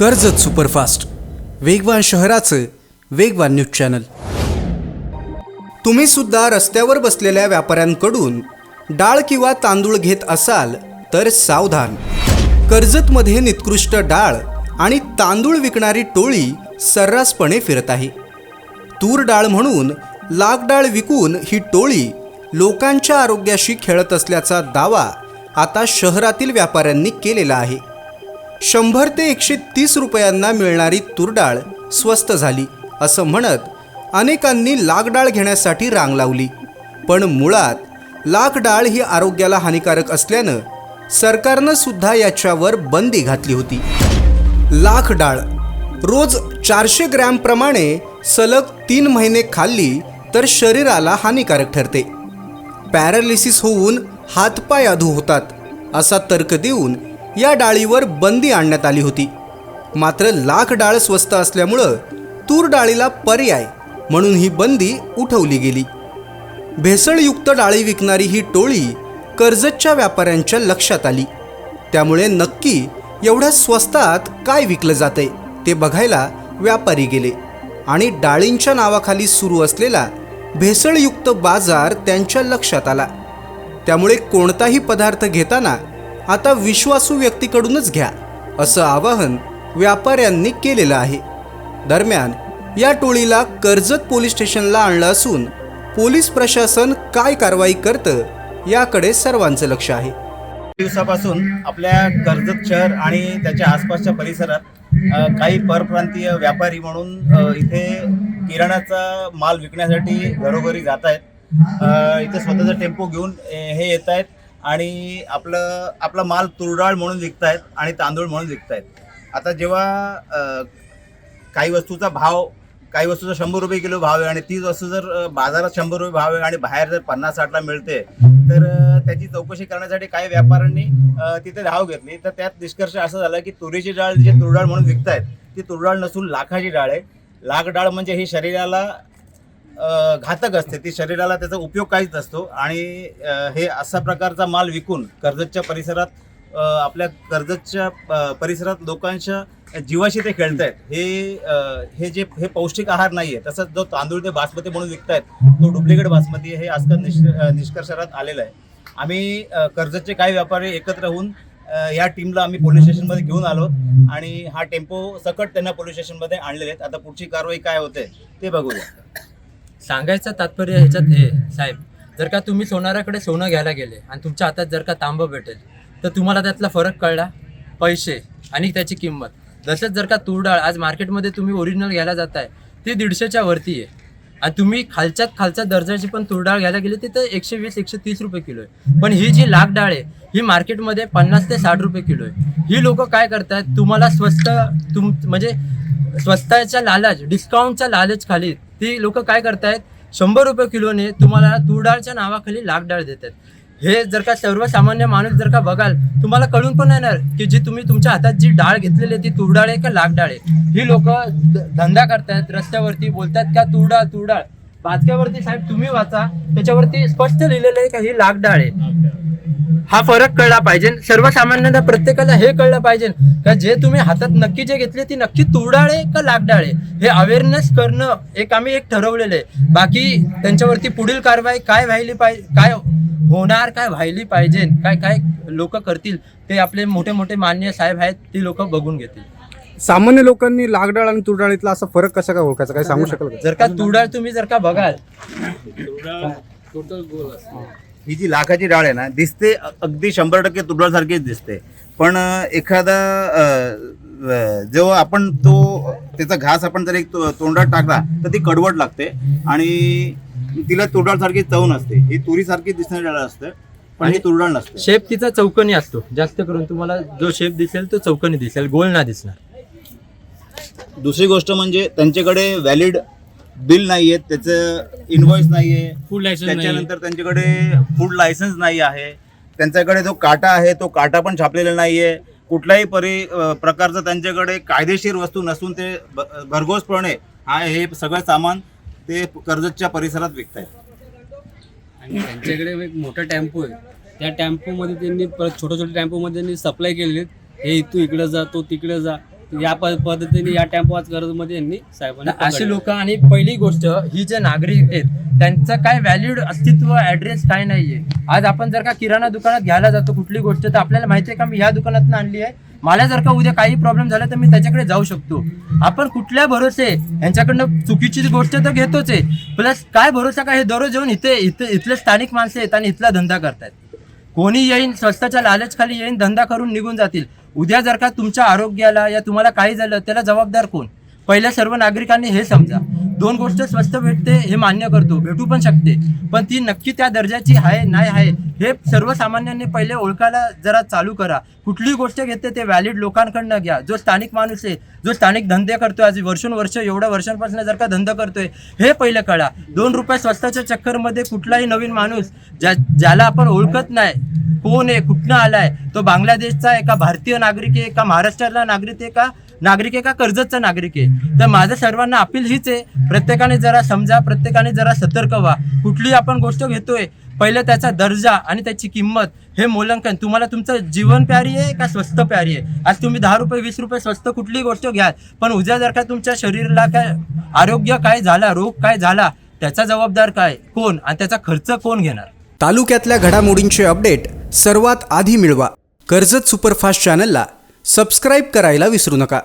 Karjat superfast. वेगवान शहराचं वेगवान न्यूज चॅनल. तुम्ही सुद्धा रस्त्यावर बसलेल्या व्यापाऱ्यांकडून डाळ किंवा तांदूळ घेत असाल तर सावधान. कर्जतमध्ये निकृष्ट डाळ आणि तांदूळ विकणारी टोळी सर्रासपणे फिरत आहे. तूर डाळ म्हणून लाख डाळ विकून ही टोळी लोकांच्या आरोग्याशी खेळत असल्याचा दावा आता शहरातील व्यापाऱ्यांनी केलेला आहे. शंभर ते एकशे तीस रुपयांना मिळणारी तुरडाळ स्वस्त झाली असं म्हणत अनेकांनी लाकडाळ घेण्यासाठी रांग लावली. पण मुळात लाकडाळ ही आरोग्याला हानिकारक असल्यानं सरकारनं सुद्धा याच्यावर बंदी घातली होती. लाख डाळ रोज चारशे ग्रॅमप्रमाणे सलग तीन महिने खाल्ली तर शरीराला हानिकारक ठरते. पॅरालिसिस होऊन हातपाय अधू होतात असा तर्क देऊन या डाळीवर बंदी आणण्यात आली होती. मात्र लाख डाळ स्वस्त असल्यामुळं तूर डाळीला पर्याय म्हणून ही बंदी उठवली गेली. भेसळयुक्त डाळी विकणारी ही टोळी कर्जतच्या व्यापाऱ्यांच्या लक्षात आली. त्यामुळे नक्की एवढ्या स्वस्तात काय विकलं जातंय ते बघायला व्यापारी गेले आणि डाळींच्या नावाखाली सुरू असलेला भेसळयुक्त बाजार त्यांच्या लक्षात आला. त्यामुळे कोणताही पदार्थ घेताना आता विश्वासू व्यक्तीकडूनच घ्या असं आवाहन व्यापाऱ्यांनी केलेलं आहे. दरम्यान या टोळीला कर्जत पोलीस स्टेशनला आणलं असून पोलीस प्रशासन काय कारवाई करतं याकडे सर्वांचं लक्ष आहे. दिवसापासून आपल्या कर्जत शहर आणि त्याच्या आसपासच्या परिसरात काही परप्रांतीय व्यापारी म्हणून इथे किराणाचा माल विकण्यासाठी घरोघरी जात आहेत. इथे स्वतःचा टेम्पो घेऊन हे येत आहेत. आणि आपलं आपला माल तुरडाळ म्हणून विकतायत आणि तांदूळ म्हणून विकतायत. आता जेव्हा काही वस्तूचा भाव काही वस्तूचा शंभर रुपये किलो भाव आहे आणि तीच वस्तू जर बाजारात शंभर रुपये भाव आहे आणि बाहेर जर पन्नास साठला मिळते तर त्याची चौकशी करण्यासाठी काही व्यापाऱ्यांनी तिथे धाव घेतली. तर त्यात निष्कर्ष असं झाला की तुरीची डाळ जी तुरडाळ म्हणून विकतायत ती तुरडाळ नसून लाखाची डाळ आहे. लाख डाळ म्हणजे ही शरीराला घातक असते. ती शरीराला त्याचा उपयोग काहीच नसतो. आणि हे असा प्रकारचा माल विकून कर्जतच्या परिसरात आपल्या कर्जतच्या परिसरात लोकांच्या जीवाशी ते खेळतायत. हे हे जे हे पौष्टिक आहार नाही आहे तसंच जो तांदूळ ते बासमती म्हणून विकतायत तो डुप्लिकेट बासमती आहे हे आजकाल निष्क निष्कर्षात आलेलं आहे. आम्ही कर्जतचे काही व्यापारी एकत्र होऊन या टीमला आम्ही पोलीस स्टेशनमध्ये घेऊन आलो. आणि हा टेम्पो सकट त्यांना पोलीस स्टेशनमध्ये आणलेले आहेत. आता पुढची कारवाई काय होते ते बघूया. सांगायचं तात्पर्य ह्याच्यात हे साहेब जर का तुम्ही सोनाराकडे सोनं घ्यायला गेले आणि तुमच्या हातात जर का तांबं भेटेल तर तुम्हाला त्यातला फरक कळला? पैसे आणि त्याची किंमत. जसंच जर का तूर डाळ आज मार्केटमध्ये तुम्ही ओरिजिनल घ्यायला जाताय ती दीडशेच्या वरती आहे. आणि तुम्ही खालच्यात खालच्या दर्जाची पण तूर डाळ घ्यायला गेली तिथं एकशे वीस एकशे तीस रुपये किलो आहे. पण ही जी लाख डाळ आहे ही मार्केटमध्ये पन्नास ते साठ रुपये किलो आहे. ही लोक काय करतात तुम्हाला स्वस्त तुम म्हणजे स्वस्ताच्या लालच डिस्काउंटच्या लालच खाली ती लोक काय करतायत? शंभर रुपये किलोने तुम्हाला तूर डाळच्या नावाखाली लाख डाळ देतात. हे जर का सर्वसामान्य माणूस जर का बघाल तुम्हाला कळून पण येणार की जी तुम्ही तुमच्या हातात जी डाळ घेतलेली आहे ती तूर डाळ आहे का लाख डाळ आहे? ही लोक धंदा करतायत रस्त्यावरती बोलतात का तूर डाळ तूर डाळ? साहेब तुम्ही वाचा त्याच्यावरती स्पष्ट लिहिलेलं आहे का ही लाख डाळ आहे? हा फरक कळला पाहिजे. सर्वसामान्यांना प्रत्येकाला हे कळलं पाहिजे. का जे तुम्ही हातात नक्की जे घेतले ती नक्की तुरडाळ आहे का लाकडाळ आहे हे अवेअरनेस करणं एक आम्ही एक ठरवलेलं आहे. बाकी त्यांच्यावरती पुढील कारवाई काय व्हायली पाहिजे काय होणार काय व्हायली पाहिजे काय काय लोक करतील ते आपले मोठे मोठे मान्य साहेब आहेत ती लोक बघून घेतील. सामान्य लोकांनी लागडाळ आणि तुरडाळीतला असा फरक कसा काय ओळखायचा? काय सांगू शकाल जर का तुरडाळ तुम्ही जर का बघाल. ही जी लाखाची डाळ आहे ना दिसते अगदी शंभर टक्के तुरडासारखीच दिसते. पण एखादा जेव्हा आपण तो त्याचा घास आपण जर एक तोंडात टाकला तर ती कडवट लागते आणि तिला तुरडाळसारखी चव नसते. ही तुरीसारखी दिसणारी डाळ असते पण ही तुरडाळ नसते. शेप तिचा चौकनी असतो. जास्त करून तुम्हाला जो शेप दिसेल तो चौकनी दिसेल गोल ना दिसणार. दुसरी गोष्ट म्हणजे त्यांच्याकडे व्हॅलिड बिल नाहीये त्याचं इनव्हॉइस नाहीये. फुल लायसन्स नाही त्याच्यानंतर त्यांच्याकडे फूड लायसन्स नाही आहे. त्यांच्याकडे जो काटा आहे तो काटा पण छापलेला नाहीये. कुठल्याही परी प्रकारचं त्यांच्याकडे कायदेशीर वस्तू नसून ते भरघोसपणे हा हे सगळं सामान ते कर्जतच्या परिसरात विकतायत. आणि त्यांच्याकडे एक मोठा टेम्पो आहे. त्या टेम्पोमध्ये त्यांनी परत छोट्या छोट्या टेम्पोमध्ये त्यांनी सप्लाय केलेले हे तू इकडे जा तो तिकडे जा. या प- पद्धतीने या टेम्पो आज कर्जमध्ये यांनी साहेबांनी असे. लोक आणि पहिली गोष्ट ही जे नागरिक आहेत त्यांचं काय व्हॅल्यूड अस्तित्व ऍड्रेस काय नाहीये? आज आपण जर का किराणा दुकानात घ्यायला जातो कुठली गोष्ट तर आपल्याला माहिती आहे का मी ह्या दुकानातून आणली आहे? मला जर का उद्या काही प्रॉब्लेम झाला तर मी त्याच्याकडे जाऊ शकतो. आपण कुठल्या भरोसे यांच्याकडनं चुकीची गोष्ट तर घेतोच आहे. प्लस काय भरोसा काय हे दररोज येऊन इथे इथे इथले स्थानिक माणसं आहेत आणि इथला धंदा करतायत. कोणी येईन स्वस्ताच्या लालचखाली येईन धंदा करून निघून जातील. उद्या जर का तुमच्या आरोग्याला या तुम्हाला काही झालं त्याला जबाबदार कोण? पहिल्या सर्व नागरिकांनी हे समजा. दोन गोष्ट स्वस्त भेटते हे मान्य करतो भेटू पण शकते. पण ती नक्की त्या दर्जाची आहे नाही आहे हे सर्वसामान्यांनी पहिले ओळखायला जरा चालू करा. कुठलीही गोष्ट घेते ते व्हॅलिड लोकांकडनं घ्या. जो स्थानिक माणूस आहे जो स्थानिक धंदे करतोय आज वर्षोनवर्ष एवढ्या वर्षांपासून जर का धंदा करतोय हे पहिलं कळा. दोन रुपये स्वस्ताच्या चक्करमध्ये कुठलाही नवीन माणूस ज्या ज्याला आपण ओळखत नाही कोण आहे कुठनं आलाय तो बांगलादेशचा एका भारतीय नागरिक आहे का महाराष्ट्रातला नागरिक आहे का नागरिक आहे का कर्जतचा नागरिक आहे? तर माझं सर्वांना अपील हीच आहे. प्रत्येकाने जरा समजा प्रत्येकाने जरा सतर्क व्हा. कुठली आपण गोष्ट घेतोय पहिलं त्याचा दर्जा आणि त्याची किंमत हे मूल्यांकन. तुम्हाला तुमचं जीवन प्यारी आहे का स्वस्त प्यारी आहे? आज तुम्ही दहा रुपये वीस रुपये स्वस्त कुठलीही गोष्ट घ्याल पण उद्या जर का तुमच्या शरीराला काय आरोग्य काय झाला रोग काय झाला त्याचा जबाबदार काय कोण आणि त्याचा खर्च कोण घेणार? तालुक्यातल्या घडामोडींचे अपडेट सर्वात आधी मिळवा. कर्जत सुपरफास्ट चॅनलला सबस्क्राईब करायला विसरू नका.